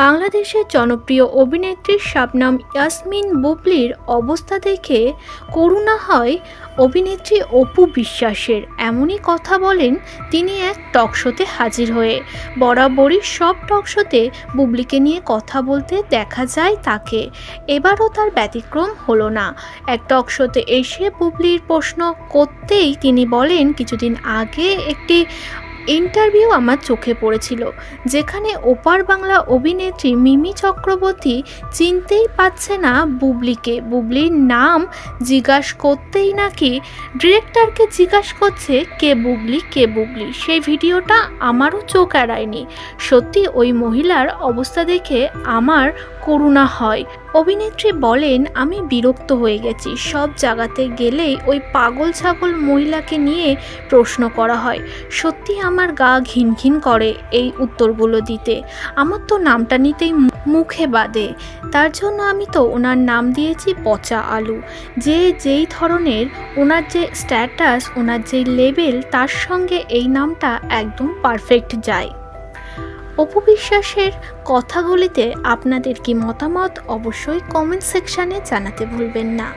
বাংলাদেশের জনপ্রিয় অভিনেত্রী শাবনাম ইয়াসমিন বুবলির অবস্থা দেখে করুণা হয় অভিনেত্রী অপু বিশ্বাসের। এমনই কথা বলেন তিনি এক টকশোতে হাজির হয়ে। বরাবরই সব টকশোতে বুবলিকে নিয়ে কথা বলতে দেখা যায় তাকে। এবারও তার ব্যতিক্রম হলো না। এক টকশোতে এসে বুবলির প্রশ্ন করতেই তিনি বলেন, কিছুদিন আগে একটি ইন্টারভিউ আমার চোখে পড়েছিল, যেখানে ওপার বাংলা অভিনেত্রী মিমি চক্রবর্তী চিনতেই পারছে না বুবলিকে। বুবলির নাম জিজ্ঞাস করতেই নাকি ডিরেক্টরকে জিজ্ঞাস করছে, কে বুবলি কে বুবলি? সেই ভিডিওটা আমারও চোখ এড়ায়নি। সত্যি ওই মহিলার অবস্থা দেখে আমার করুণা হয়। অভিনেত্রী বলেন, আমি বিরক্ত হয়ে গেছি। সব জায়গাতে গেলেই ওই পাগল ছাগল মহিলাকে নিয়ে প্রশ্ন করা হয়। সত্যি আমার গা ঘিন ঘিন করে এই উত্তরগুলো দিতে। আমার তো নামটা নিতেই মুখে বাদে তার জন্য আমি তো ওনার নাম দিয়েছি পচা আলু। যে যেই ধরনের ওনার যে স্ট্যাটাস ওনার যে লেভেল তার সঙ্গে এই নামটা একদম পারফেক্ট যায়। অপু বিশ্বাসের কথাগুলিতে আপনাদের কি মতামত অবশ্যই কমেন্ট সেকশানে জানাতে ভুলবেন না।